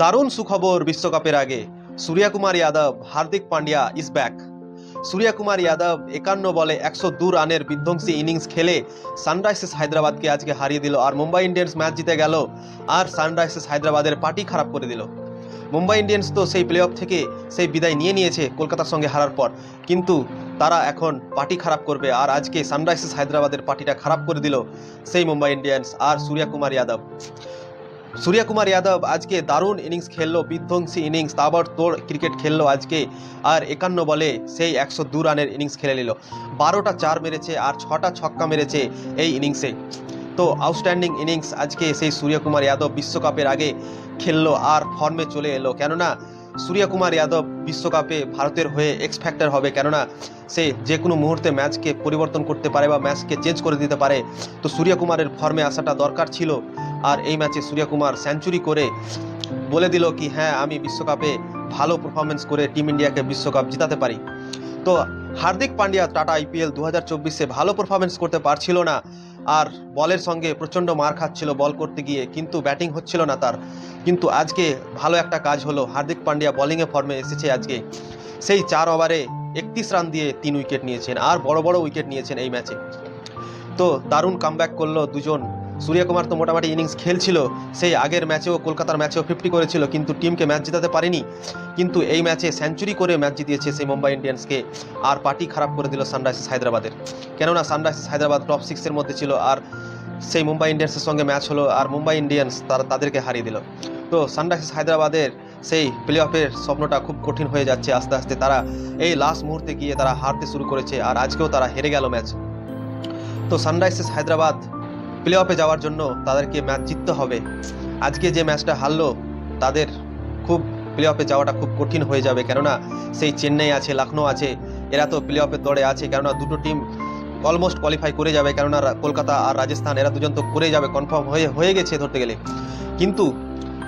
দারুণ সুখবর বিশ্বকাপের আগে সূর্যকুমার যাদব, হার্দিক পান্ডিয়া ইজ ব্যাক সূর্যকুমার যাদব একান্ন বলে একশো দু রানের বিধ্বংসী ইনিংস খেলে সানরাইজার্স হায়দ্রাবাদকে আজকে হারিয়ে দিল আর মুম্বাই ইন্ডিয়ান্স ম্যাচ জিতে গেল আর সানরাইজার্স হায়দ্রাবাদের পার্টি খারাপ করে দিল। মুম্বাই ইন্ডিয়ান্স তো সেই প্লে অফ থেকে সেই বিদায় নিয়ে নিয়েছে কলকাতার সঙ্গে হারার পর। কিন্তু তারা এখন পার্টি খারাপ করবে আর আজকে সানরাইজার্স হায়দ্রাবাদের পার্টিটা খারাপ করে দিল সেই মুম্বাই ইন্ডিয়ান্স আর সূর্যকুমার যাদব। সূর্যকুমার যাদব আজকে দারুণ ইনিংস খেললো, বিধ্বংসী ইনিংস তোর ক্রিকেট খেললো আজকে, আর একান্ন বলে সেই একশো দু রানের ইনিংস খেলে নিল। বারোটা চার মেরেছে আর ছটা ছক্কা মেরেছে এই ইনিংসে তো আউটস্ট্যান্ডিং ইনিংস আজকে সেই সূর্যকুমার যাদব বিশ্বকাপের আগে খেললো আর ফর্মে চলে এলো। কেননা সূর্যকুমার যাদব বিশ্বকাপে ভারতের হয়ে এক্স ফ্যাক্টর হবে। কেননা সে যে কোনো মুহূর্তে ম্যাচকে পরিবর্তন করতে পারে বা ম্যাচকে চেঞ্জ করে দিতে পারে। তো সূর্যকুমারের ফর্মে আসাটা দরকার ছিল। আর এই ম্যাচে সূর্যকুমার সেঞ্চুরি করে বলে দিল কি হ্যাঁ আমি বিশ্বকাপে ভালো পারফরমেন্স করে টিম ইন্ডিয়াকে বিশ্বকাপ জিতাতে পারি। তো হার্দিক পান্ডিয়া টাটা আইপিএল দু হাজার চব্বিশে ভালো পারফরমেন্স করতে পারছিল না। আর বলের সঙ্গে প্রচণ্ড মার খাচ্ছিল বল করতে গিয়ে, কিন্তু ব্যাটিং হচ্ছিল না তার। কিন্তু আজকে ভালো একটা কাজ হলো, হার্দিক পান্ডিয়া বলিংয়ে ফর্মে এসেছে আজকে। সেই চার ওভারে একত্রিশ রান দিয়ে তিন উইকেট নিয়েছেন, আর বড় বড় উইকেট নিয়েছেন এই ম্যাচে। তো দারুণ কামব্যাক করল দুজন সূর্যকুমার তো মোটামুটি ইনিংস খেলছিল, সেই আগের ম্যাচেও কলকাতার ম্যাচেও ফিফটি করেছিল, কিন্তু টিমকে ম্যাচ জিতাতে পারেনি। কিন্তু এই ম্যাচে সেঞ্চুরি করে ম্যাচ জিতিয়েছে সেই মুম্বাই ইন্ডিয়ান্সকে, আর পার্টি খারাপ করে দিল সানরাইজার্স হায়দ্রাবাদের। কেননা সানরাইজার্স হায়দ্রাবাদ টপ সিক্সের মধ্যে ছিল, আর সেই মুম্বাই ইন্ডিয়ান্সের সঙ্গে ম্যাচ হলো, আর মুম্বাই ইন্ডিয়ান্স তারা তাদেরকে হারিয়ে দিল। তো সানরাইজার্স হায়দ্রাবাদের সেই প্লে অফের স্বপ্নটা খুব কঠিন হয়ে যাচ্ছে আস্তে আস্তে। তারা এই লাস্ট মুহূর্তে গিয়ে তারা হারতে শুরু করেছে, আর আজকেও তারা হেরে গেল ম্যাচ। তো সানরাইজার্স হায়দ্রাবাদ প্লে অফে যাওয়ার জন্য তাদেরকে ম্যাচ জিততে হবে। আজকে যে ম্যাচটা হারলো, তাদের খুব প্লে অফে যাওয়াটা খুব কঠিন হয়ে যাবে। কেননা, সেই চেন্নাই আছে, লখনৌ আছে, এরা তো প্লে অফের দৌড়ে আছে। কেননা, দুটো টিম অলমোস্ট কোয়ালিফাই করে যাবে। কেননা কলকাতা আর রাজস্থান, এরা দুজন তো করে যাবে কনফার্ম হয়ে হয়ে গেছে ধরতে গেলে। কিন্তু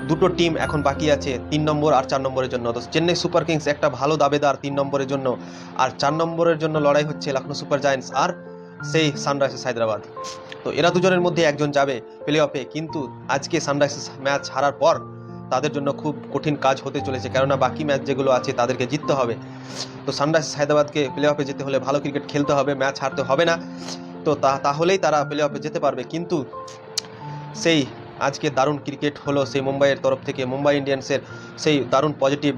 দুটো টিম এখন বাকি আছে, তিন নম্বর আর চার নম্বরের জন্য। তো চেন্নাই সুপার কিংস একটা ভালো দাবেদার তিন নম্বরের জন্য। আর চার নম্বরের জন্য লড়াই হচ্ছে লখনৌ সুপার জায়েন্টস। আর সেই সানরাইজার্স হায়দ্রাবাদ তো এরা দুজনের মধ্যে একজন যাবে প্লে অফে কিন্তু আজকে সানরাইজার্স ম্যাচ হারার পর তাদের জন্য খুব কঠিন কাজ হতে চলেছে, কেননা বাকি ম্যাচ যেগুলো আছে তাদেরকে জিততে হবে। তো সানরাইজার্স হায়দ্রাবাদকে প্লে অফে যেতে হলে ভালো ক্রিকেট খেলতে হবে ম্যাচ হারতে হবে না। তো তাহলেই তারা প্লে অফে যেতে পারবে, কিন্তু সেই আজকে দারুণ ক্রিকেট হলো সেই মুম্বাইয়ের তরফ থেকে, মুম্বাই ইন্ডিয়ান্সের সেই দারুণ পজিটিভ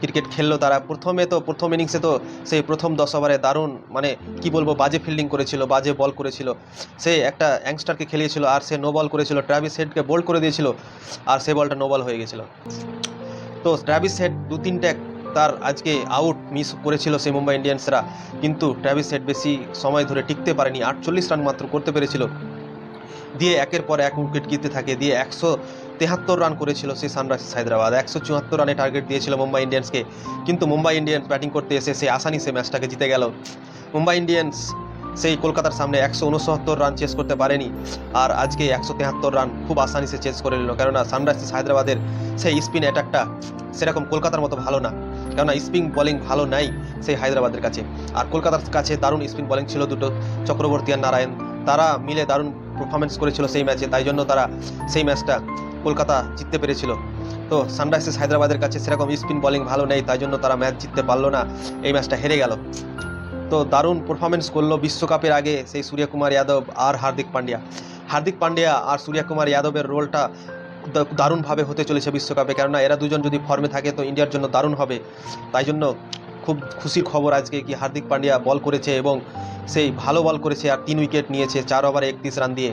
ক্রিকেট খেললো তারা। প্রথমে তো, প্রথম ইনিংসে তো সেই প্রথম দশ ওভারে দারুণ মানে কি বলব, বাজে ফিল্ডিং করেছিল, বাজে বল করেছিল। সে একটা অ্যাংস্টারকে খেলিয়েছিল আর সে নো বল করেছিল। ট্রাভিস হেডকে বোল্ড করে দিয়েছিল আর সে বলটা নো বল হয়ে গেছিল। তো ট্রাভিস হেড দু তিনটে তার আজকে আউট মিস করেছিল সেই মুম্বাই ইন্ডিয়ান্সরা কিন্তু ট্রাভিস হেড বেশি সময় ধরে টিকতে পারেনি। আটচল্লিশ রান মাত্র করতে পেরেছিল। দিয়ে একের পর এক উইকেট গিতে থাকে। দিয়ে একশো তেহাত্তর রান করেছিল সেই সানরাইজার্স হায়দ্রাবাদ। একশো চুয়াত্তর রানে টার্গেট দিয়েছিল মুম্বাই ইন্ডিয়ান্সকে। কিন্তু মুম্বাই ইন্ডিয়ান্স ব্যাটিং করতে এসে সে আসানি সে ম্যাচটাকে জিতে গেল। মুম্বাই ইন্ডিয়ান্স সেই কলকাতার সামনে একশো উনসত্তর রান চেস করতে পারেনি। আর আজকে একশো তেহাত্তর রান খুব আসানি সে চেস করে নিল। কেননা সানরাইজার্স হায়দ্রাবাদের সেই স্পিন অ্যাটাকটা সেরকম কলকাতার মতো ভালো না। কেননা স্পিন বোলিং ভালো নাই সেই হায়দ্রাবাদের কাছে। আর কলকাতার কাছে দারুণ স্পিন বোলিং ছিল দুটো। চক্রবর্তী আর নারায়ণ, তারা মিলে দারুণ পারফরমেন্স করেছিল সেই ম্যাচে তাই জন্য তারা সেই ম্যাচটা কলকাতা জিততে পেরেছিল। তো সানরাইজার্স হায়দ্রাবাদের কাছে সেরকম স্পিন বলিং ভালো নেই, তাই জন্য তারা ম্যাচ জিততে পারল না। এই ম্যাচটা হেরে গেল। তো দারুণ পারফরমেন্স করল বিশ্বকাপের আগে সেই সূর্যকুমার যাদব আর হার্দিক পান্ডিয়া। হার্দিক পান্ডিয়া আর সূর্যকুমার যাদবের রোলটা দারুণভাবে হতে চলেছে বিশ্বকাপে, কেননা এরা দুজন যদি ফর্মে থাকে তো ইন্ডিয়ার জন্য দারুণ হবে। তাই জন্য খুব খুশির খবর আজকে কি হার্দিক পান্ডিয়া বল করেছে এবং সেই ভালো বল করেছে আর তিন উইকেট নিয়েছে, চার ওভারে একত্রিশ রান দিয়ে।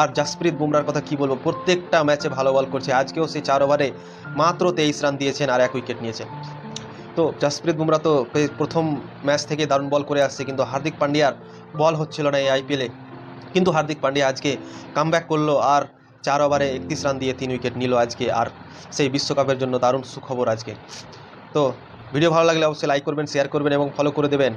আর জাসপ্রীত বুমরার কথা কি বলব, প্রত্যেকটা ম্যাচে ভালো বল করছে, আজকেও সেই চার ওভারে মাত্র তেইশ রান দিয়েছেন আর এক উইকেট নিয়েছেন। তো জাসপ্রীত বুমরা তো প্রথম ম্যাচ থেকে দারুণ বল করে আসছে, কিন্তু হার্দিক পান্ডিয়ার বল হচ্ছিল না এই আইপিএলে কিন্তু হার্দিক পান্ডিয়া আজকে কামব্যাক করল আর চার ওভারে একত্রিশ রান দিয়ে তিন উইকেট নিল আজকে, আর সেই বিশ্বকাপের জন্য দারুণ সুখবর আজকে। তো ভিডিও ভালো লাগলে অবশ্যই লাইক করবেন শেয়ার করবেন এবং ফলো করে দেবেন।